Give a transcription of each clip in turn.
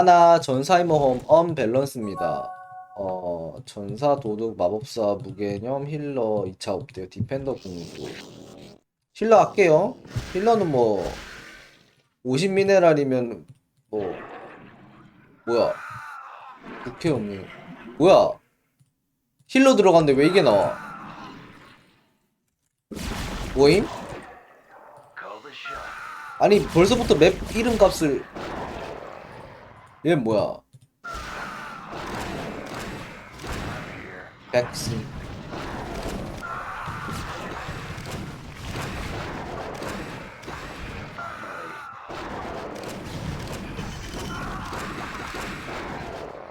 하나 전사의 모험 언밸런스입니다. 어 전사 도둑 마법사 무개념 힐러 2차 업데요 디펜더 공수 힐러 할게요. 힐러는 뭐 50 미네랄이면 뭐 뭐야 국회의원 뭐야 힐러 들어갔는데 왜 이게 나와? 뭐임? 아니 벌써부터 맵 이름 값을 얘 뭐야? 백신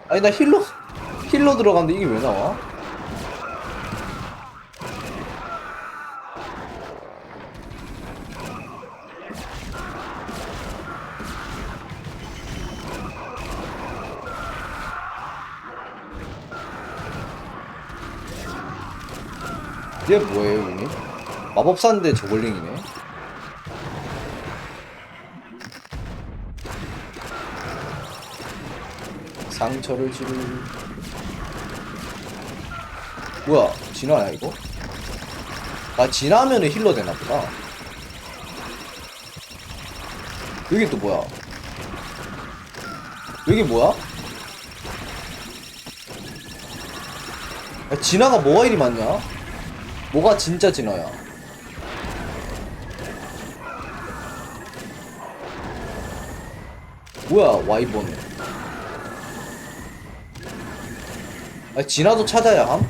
아니 나 힐러 힐러 들어갔는데 이게 왜 나와? 얘 뭐예요, 여기? 마법사인데 저글링이네. 상처를 지르. 뭐야, 진화야 이거? 나 진화하면은 힐러 되나 보다. 여기 또 뭐야? 여기 뭐야? 야, 진화가 뭐가 이리 많냐? 뭐가 진짜 진화야? 뭐야 와이번은? 아 진화도 찾아야 함?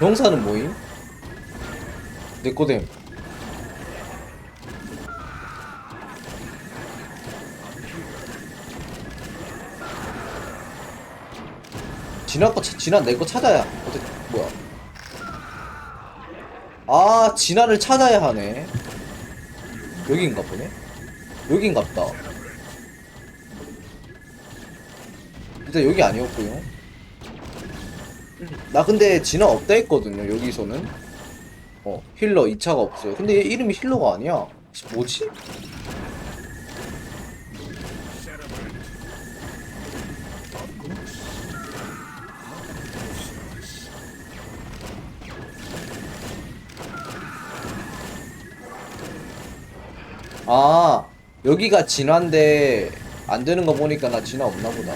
병사는 뭐임? 내 거됨. 진화 거, 차- 진화 내거 찾아야. 어떻게, 뭐야. 아, 진화를 찾아야 하네. 여기인가 보네? 여긴갑다. 일단 여기 아니었고요. 나 근데 진화 없다 했거든요, 여기서는. 어, 힐러 2차가 없어요. 근데 얘 이름이 힐러가 아니야. 뭐지? 아, 여기가 진화인데 안 되는 거 보니까 나 진화 없나 보다.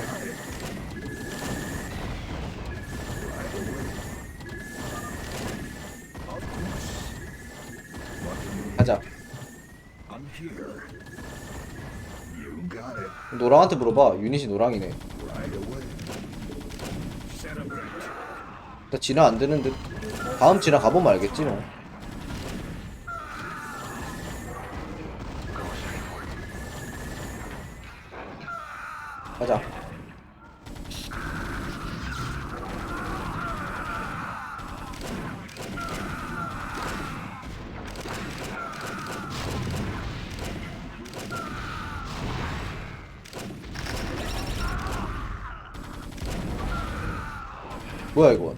가자. 노랑한테 물어봐. 유닛이 노랑이네. 나 진화 안 되는데 다음 진화 가보면 알겠지 뭐. 가자. 뭐야 이건?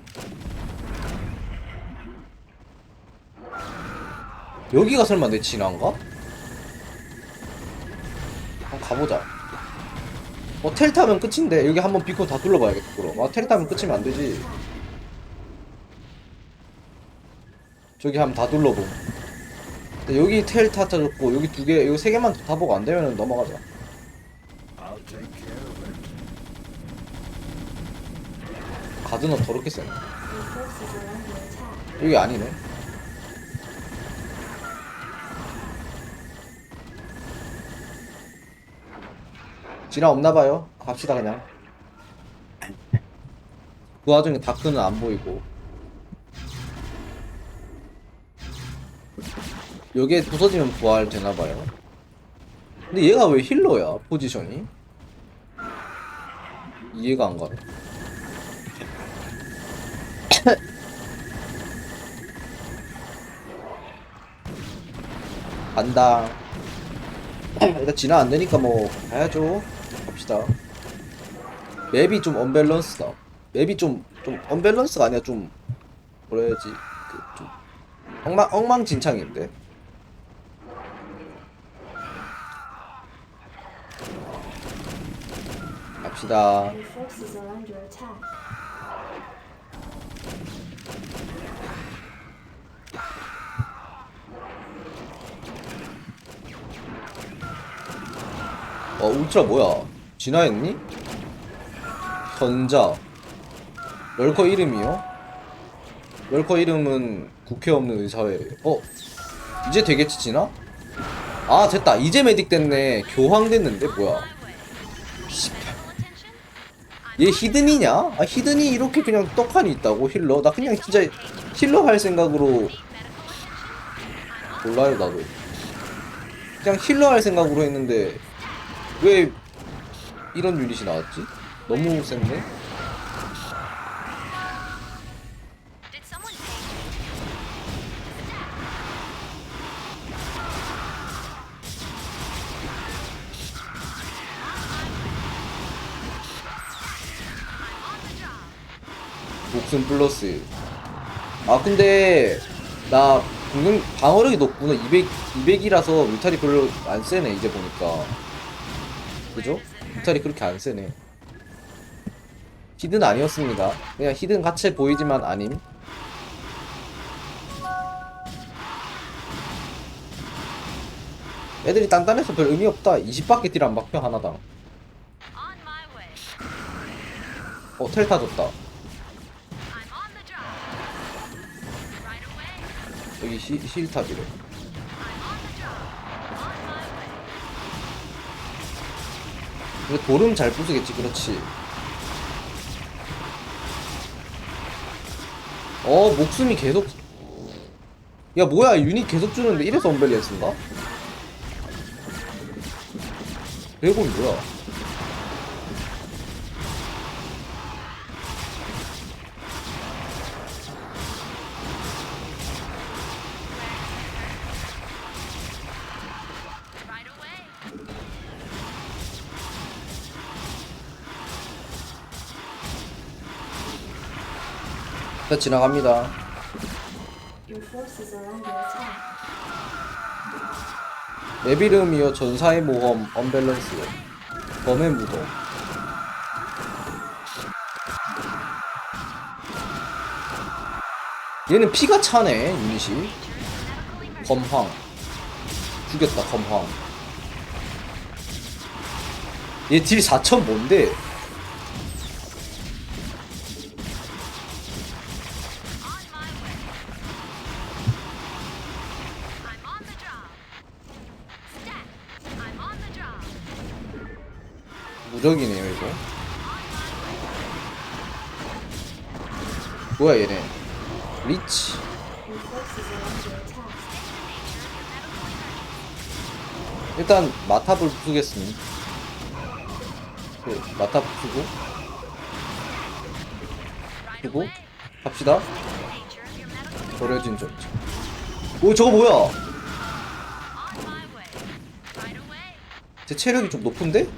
여기가 설마 내 진화인가? 한번 가보자. 어, 텔 타면 끝인데. 여기 한번 비콘 다 둘러봐야겠다, 그럼. 아, 텔 타면 끝이면 안 되지. 저기 한번 다 둘러봄. 근데 여기 텔 타졌고, 여기 두 개, 여기 세 개만 더 타보고 안 되면 넘어가자. 가드너 더럽게 attack. 여기 아니네. 진화 없나봐요. 갑시다 그냥. 그 와중에 다크는 안 보이고. 여기에 부서지면 부활 되나봐요. 근데 얘가 왜 힐러야? 포지션이? 이해가 안 가네. 간다. 일단 진화 안 되니까 뭐 가야죠. 봅시다. 맵이 좀 언밸런스다. 맵이 좀, 좀, 언밸런스가 아니야. 좀, 뭐라 해야지. 그, 좀, 엉망, 엉망진창인데. 갑시다. 어 울트라 뭐야? 진화했니? 전자. 럴커 이름이요? 럴커 이름은 국회 없는 의사회. 어? 이제 되겠지 진화? 아 됐다. 이제 메딕 됐네. 교황 됐는데 뭐야? 얘 히든이냐? 아 히든이 이렇게 그냥 떡하니 있다고 힐러? 나 그냥 진짜 힐러 할 생각으로 몰라요 나도. 그냥 힐러 할 생각으로 했는데 왜 이런 유닛이 나왔지? 너무 센데? 목숨 플러스 아 근데 나 방어력이 높구나 200, 200이라서 뮤탈이 별로 안 세네 이제 보니까 그죠? 뮤탈이 그렇게 안 세네 히든 아니었습니다 그냥 히든 같이 보이지만 아님 애들이 단단해서 별 의미 없다 20밖에 딜안 박혀 하나당. 어 텔 타 줬다 I'm on the job. Right away. 여기 시, 힐탑이래 근데 돌음 잘 부수겠지? 그렇지. 어 목숨이 계속 야 뭐야 유닛 계속 주는데 이래서 언밸런스인가? 드래곤 뭐야 자 지나갑니다. 에비름이요 전사의 모험 언밸런스. 범의 무덤. 얘는 피가 차네 유닛이 검황. 죽였다 검황. 얘 딜 4천 뭔데 무적이네요 이거 뭐야 얘네 리치. 일단 마탑을 부수겠습니다 그 마탑 부수고 away. 갑시다 버려진 전차 오 저거 뭐야. 제 체력이 좀 높은데?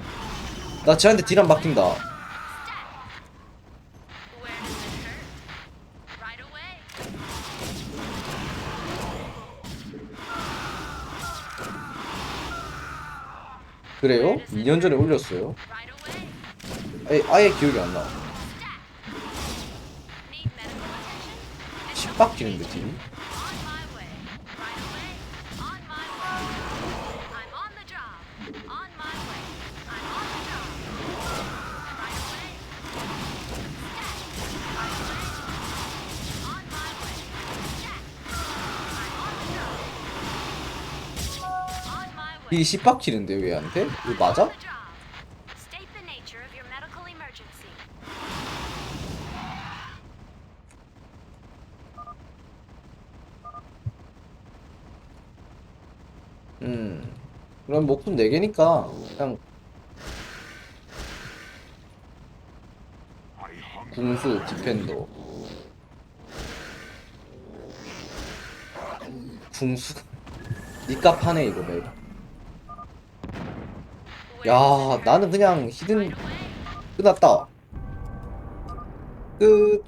나 쟤한테 딜안 박힌다 Where does this hurt? Right away. 그래요? 2년 전에 올렸어요. 아예, 아예 기억이 안 나. 10 박히는데 딜이 On my way. 이10 박히는데 왜 얘한테? 이거 맞아? 음 그럼 목숨 4개니까 그냥. 궁수 디펜더 궁수 니값 하네 이거 맵. 야 나는 그냥 히든. 끝났다 끝